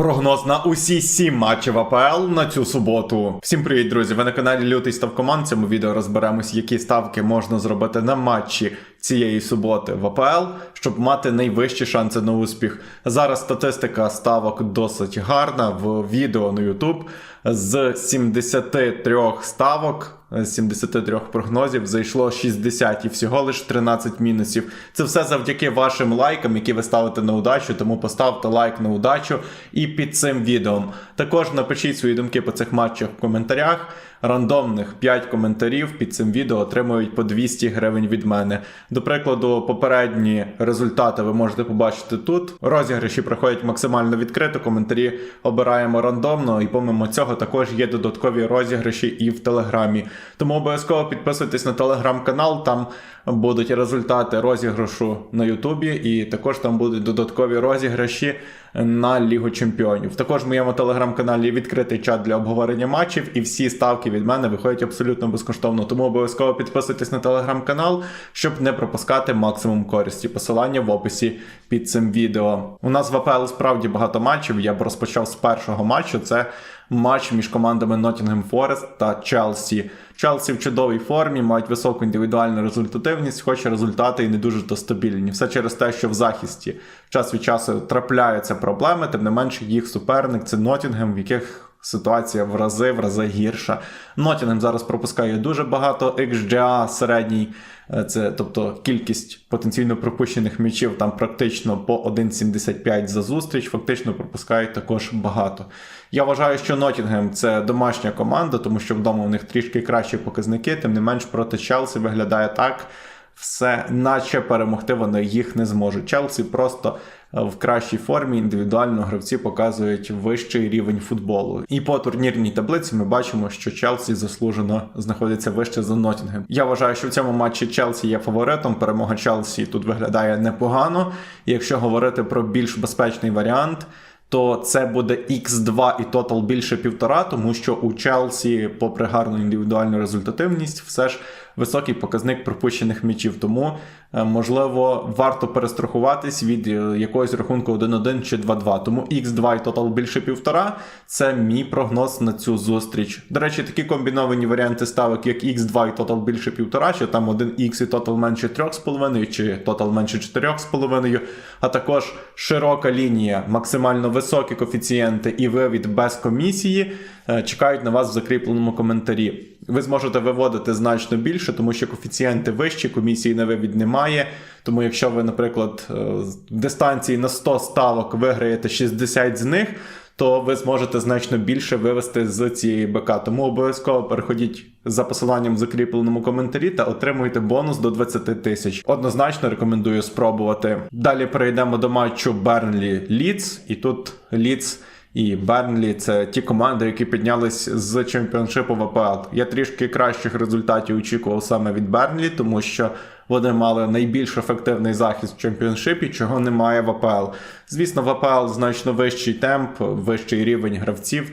Прогноз на усі сім матчів АПЛ на цю суботу. Всім привіт, друзі! Ви на каналі Лютий Ставкоман. Цьому відео розберемось, які ставки можна зробити на матчі цієї суботи в АПЛ, щоб мати найвищі шанси на успіх. Зараз статистика ставок досить гарна в відео на YouTube. З 73 ставок, з 73 прогнозів зайшло 60 і всього лише 13 мінусів. Це все завдяки вашим лайкам, які ви ставите на удачу. Тому поставте лайк на удачу і під цим відео. Також напишіть свої думки по цих матчах в коментарях. Рандомних 5 коментарів під цим відео отримують по 200 гривень від мене. До прикладу, попередні результати ви можете побачити тут. Розіграші проходять максимально відкрито. Коментарі обираємо рандомно, і помимо цього також є додаткові розіграші і в телеграмі. Тому обов'язково підписуйтесь на телеграм-канал. Там будуть результати розіграшу на Ютубі, і також там будуть додаткові розіграші на Лігу Чемпіонів. Також в моєму телеграм-каналі відкритий чат для обговорення матчів, і всі ставки від мене виходять абсолютно безкоштовно. Тому обов'язково підписуйтесь на телеграм-канал, щоб не пропускати максимум користі. Посилання в описі під цим відео. У нас в АПЛ справді багато матчів. Я б розпочав з першого матчу. Це матч між командами Nottingham Forest та Челсі. Челсі в чудовій формі, мають високу індивідуальну результативність, хоч результати і не дуже то стабільні. Все через те, що в захисті час від часу трапляються проблеми, тим не менше їх суперник це Nottingham, в яких Ситуація в рази в рази гірша. Нотінгем зараз пропускає дуже багато XGA середній, е, це тобто кількість потенційно пропущених м'ячів там практично по 1,75 за зустріч. Фактично пропускають також багато. Я вважаю, що Нотінгем це домашня команда, тому що вдома у них трішки кращі показники, тим не менш проти Челсі виглядає так. Все, наче перемогти вони їх не зможуть. Челсі просто е, в кращій формі індивідуально гравці показують вищий рівень футболу. І по турнірній таблиці ми бачимо, що Челсі заслужено знаходиться вище за Нотінгем. Я вважаю, що в цьому матчі Челсі є фаворитом. Перемога Челсі тут виглядає непогано. Якщо говорити про більш безпечний варіант. То це буде X2 і тотал більше півтора, тому що у Челсі, попри гарну індивідуальну результативність, все ж високий показник пропущених м'ячів. Тому, е, можливо, варто перестрахуватись від е, якогось рахунку 1-1 чи 2-2. Тому X2 і тотал більше півтора це мій прогноз на цю зустріч. До речі, такі комбіновані варіанти ставок, як X2 і тотал більше півтора, чи там 1X і тотал менше 3,5, чи тотал менше 4,5, а також широка лінія, максимально високі коефіцієнти і вивід без комісії чекають на вас в закріпленому коментарі. Ви зможете виводити значно більше, тому що коефіцієнти вищі, комісії на вивід немає. Тому, якщо ви, наприклад, е, в дистанції на 100 ставок виграєте 60 з них, то ви зможете значно більше вивести з цієї БК. Тому обов'язково переходіть за посиланням в закріпленому коментарі та отримуйте бонус до 20 тисяч. Однозначно рекомендую спробувати. Далі перейдемо до матчу Бернлі Ліц, і тут Ліц. І Бернлі це ті команди, які піднялись з чемпіоншипу в АПЛ. Я трішки кращих результатів очікував саме від Бернлі, тому що вони мали найбільш ефективний захист в чемпіоншипі, чого немає в АПЛ. Звісно, в АПЛ значно вищий темп, вищий рівень гравців.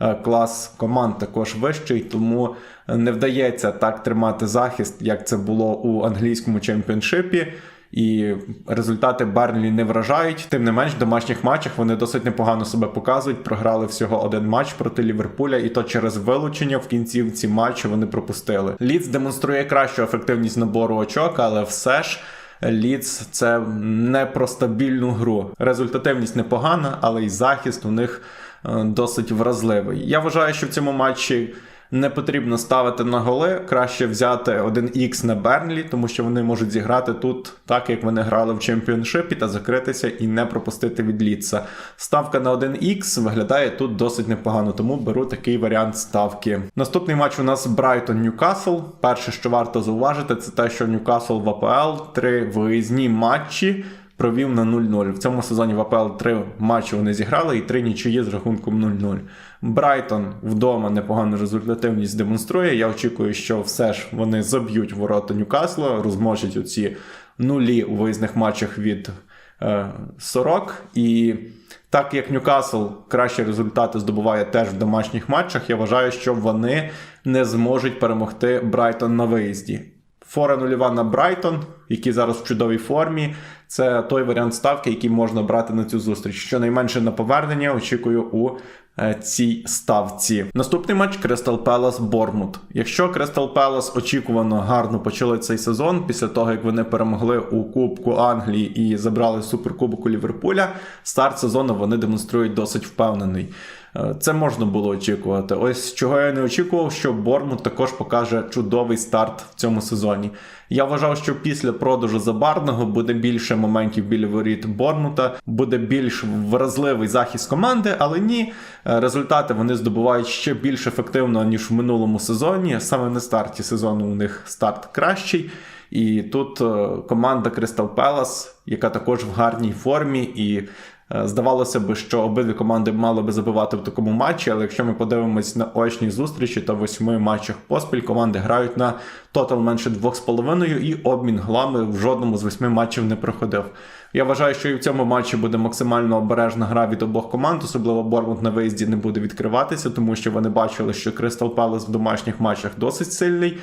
Е, Клас команд також вищий, тому не вдається так тримати захист, як це було у англійському чемпіоншипі. І результати Бернлі не вражають. Тим не менш, в домашніх матчах вони досить непогано себе показують. Програли всього один матч проти Ліверпуля, і то через вилучення в кінцівці матчу вони пропустили. Ліц демонструє кращу ефективність набору очок, але все ж. Ліц це не про стабільну гру. Результативність непогана, але й захист у них е, досить вразливий. Я вважаю, що в цьому матчі не потрібно ставити на голи. Краще взяти 1х на Бернлі, тому що вони можуть зіграти тут так, як вони грали в чемпіоншипі, та закритися і не пропустити від Ліца. Ставка на 1х виглядає тут досить непогано, тому беру такий варіант ставки. Наступний матч у нас Брайтон Ньюкасл. Перше, що варто зауважити, це те, що Ньюкасл в АПЛ три виїзні матчі провів на 0-0. В цьому сезоні в АПЛ три матчі вони зіграли і три нічиї з рахунком 0-0. Брайтон вдома непогану результативність демонструє. Я очікую, що все ж вони заб'ють ворота Ньюкасла, розмножать оці нулі у виїзних матчах від е, 40. І так як Ньюкасл кращі результати здобуває теж в домашніх матчах, я вважаю, що вони не зможуть перемогти Брайтон на виїзді. Фора нульова на Брайтон, який зараз в чудовій формі. Це той варіант ставки, який можна брати на цю зустріч. Щонайменше на повернення очікую у цій ставці. Наступний матч Кристал Пелас Бормут. Якщо Кристал Пелас очікувано гарно почали цей сезон, після того як вони перемогли у Кубку Англії і забрали суперкубок у Ліверпуля, старт сезону вони демонструють досить впевнений. Е, Це можна було очікувати. Ось чого я не очікував, що Бормут також покаже чудовий старт в цьому сезоні. Я вважав, що після продажу Забарного буде більше моментів біля воріт Бормута, буде більш вразливий захист команди, але ні, е, результати вони здобувають ще більш ефективно ніж в минулому сезоні. Саме на старті сезону у них старт кращий. І тут е, команда Crystal Palace, яка також в гарній формі, і е, здавалося б, що обидві команди мали би забивати в такому матчі. Але якщо ми подивимось на очні зустрічі, то в восьми матчах поспіль команди грають на тотал менше 2,5 і обмін глами в жодному з восьми матчів не проходив. Я вважаю, що і в цьому матчі буде максимально обережна гра від обох команд, особливо Бормут на виїзді не буде відкриватися, тому що вони бачили, що Кристал Пелес в домашніх матчах досить сильний.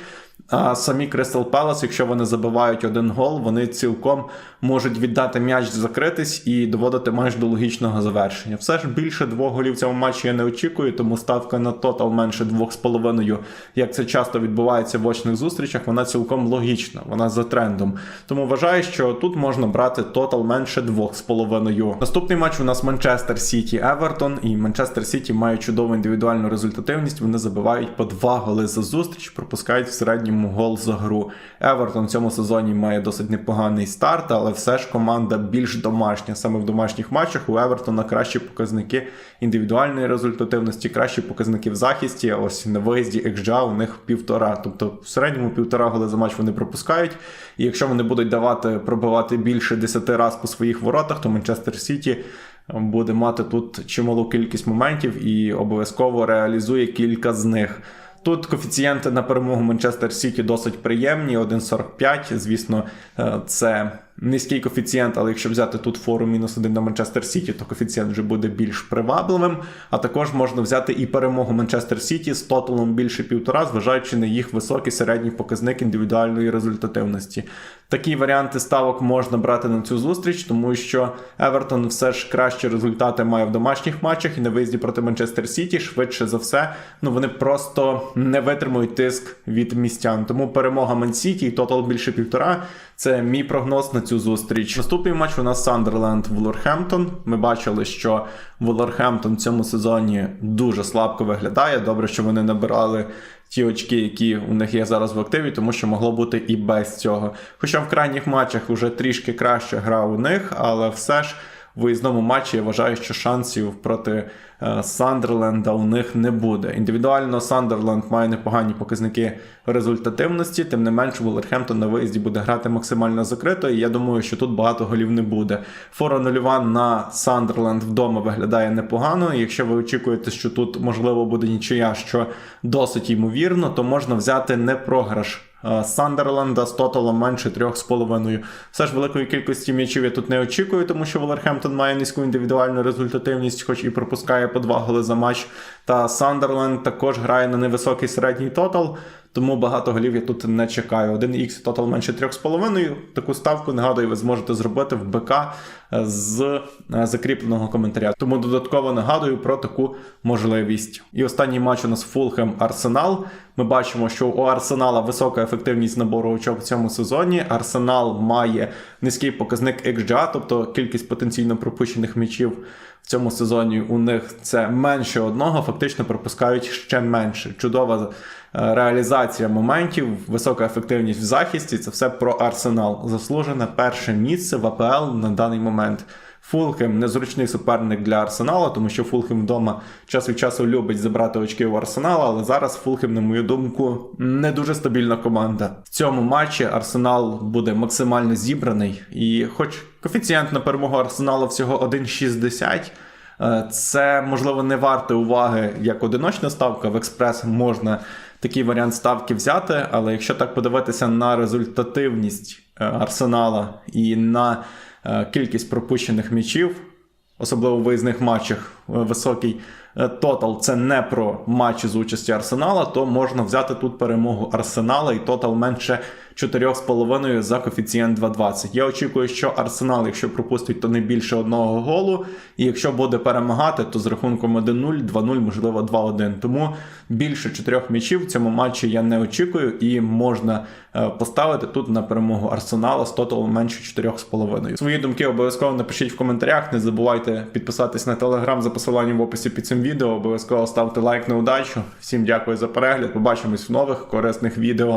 А самі Кристал Пелес, якщо вони забивають один гол, вони цілком можуть віддати м'яч закритись і доводити матч до логічного завершення. Все ж більше двох голів в цьому матчі я не очікую, тому ставка на тотал менше 2,5, як це часто відбувається в очних зустрічах, вона цілком логічна, вона за трендом. Тому вважаю, що тут можна брати тотал менше 2,5. Наступний матч у нас Манчестер Сіті Евертон, і Манчестер Сіті має чудову індивідуальну результативність. Вони забивають по два голи за зустріч, пропускають в середньому гол за гру. Евертон в цьому сезоні має досить непоганий старт, але все ж команда більш домашня. Саме в домашніх матчах у Евертона кращі показники індивідуальної результативності, кращі показники в захисті. Ось на виїзді XGA у них півтора. Тобто в середньому півтора голи за матч вони пропускають. І якщо вони будуть давати пробивати більше 10 разів по своїх воротах, то Манчестер Сіті буде мати тут чималу кількість моментів і обов'язково реалізує кілька з них. Тут коефіцієнти на перемогу Манчестер Сіті досить приємні, 1,45. Звісно, е, це низький коефіцієнт, але якщо взяти тут фору мінус 1 на Манчестер Сіті, то коефіцієнт вже буде більш привабливим. А також можна взяти і перемогу Манчестер Сіті з тоталом більше півтора, зважаючи на їх високий середній показник індивідуальної результативності. Такі варіанти ставок можна брати на цю зустріч, тому що Евертон все ж кращі результати має в домашніх матчах і на виїзді проти Манчестер Сіті, швидше за все, ну вони просто не витримують тиск від містян. Тому перемога Ман-Сіті і тотал більше півтора. Це мій прогноз на цю зустріч. Наступний матч у нас Сандерленд Вулверхемптон. Ми бачили, що Вулверхемптон в цьому сезоні дуже слабко виглядає. Добре, що вони набирали ті очки, які у них є зараз в активі, тому що могло бути і без цього. Хоча в крайніх матчах вже трішки краще гра у них, але все ж. Виїзному матчі я вважаю, що шансів проти е, Сандерленда у них не буде. Індивідуально Сандерленд має непогані показники результативності, тим не менш, Вулверхемптон на виїзді буде грати максимально закрито, і я думаю, що тут багато голів не буде. Фора нульова на Сандерленд вдома виглядає непогано. Якщо ви очікуєте, що тут можливо буде нічия, що досить ймовірно, то можна взяти не програш. Сандерленда з тоталом менше 3,5. Все ж великої кількості м'ячів я тут не очікую, тому що Волерхемптон має низьку індивідуальну результативність, хоч і пропускає по два голи за матч. Та Сандерленд також грає на невисокий середній тотал. Тому багато голів я тут не чекаю. 1х тотал менше 3,5. Таку ставку, нагадую, ви зможете зробити в БК з закріпленого коментаря. Тому додатково нагадую про таку можливість. І останній матч у нас Фулхем Арсенал. Ми бачимо, що у Арсенала висока ефективність набору очок в цьому сезоні. Арсенал має низький показник XGA, тобто кількість потенційно пропущених м'ячів в цьому сезоні у них це менше одного, фактично пропускають ще менше. Чудова реалізація моментів, висока ефективність в захисті. Це все про арсенал. Заслужене перше місце в АПЛ на даний момент. Фулхем незручний суперник для Арсенала, тому що Фулхем вдома час від часу любить забрати очки у Арсенала, але зараз Фулхем, на мою думку, не дуже стабільна команда. В цьому матчі Арсенал буде максимально зібраний, і хоч коефіцієнт на перемогу Арсенала всього 1,60. е, Це можливо не варте уваги як одиночна ставка. В експрес можна такий варіант ставки взяти, але якщо так подивитися на результативність е, арсенала і на кількість пропущених м'ячів, особливо в виїзних матчах, е, високий. Е, тотал це не про матчі з участі Арсенала, то можна взяти тут перемогу Арсенала і тотал менше 4,5 за коефіцієнт 2,20. Я очікую, що Арсенал, якщо пропустить, то не більше одного голу. І якщо буде перемагати, то з рахунком 1-0, 2-0, можливо 2-1. Тому більше чотирьох м'ячів в цьому матчі я не очікую, і можна е, поставити тут на перемогу Арсенала з тоталом менше 4,5. Свої думки обов'язково напишіть в коментарях. Не забувайте підписатись на телеграм за посиланням в описі під цим відео. Обов'язково ставте лайк на удачу. Всім дякую за перегляд. Побачимось в нових корисних відео.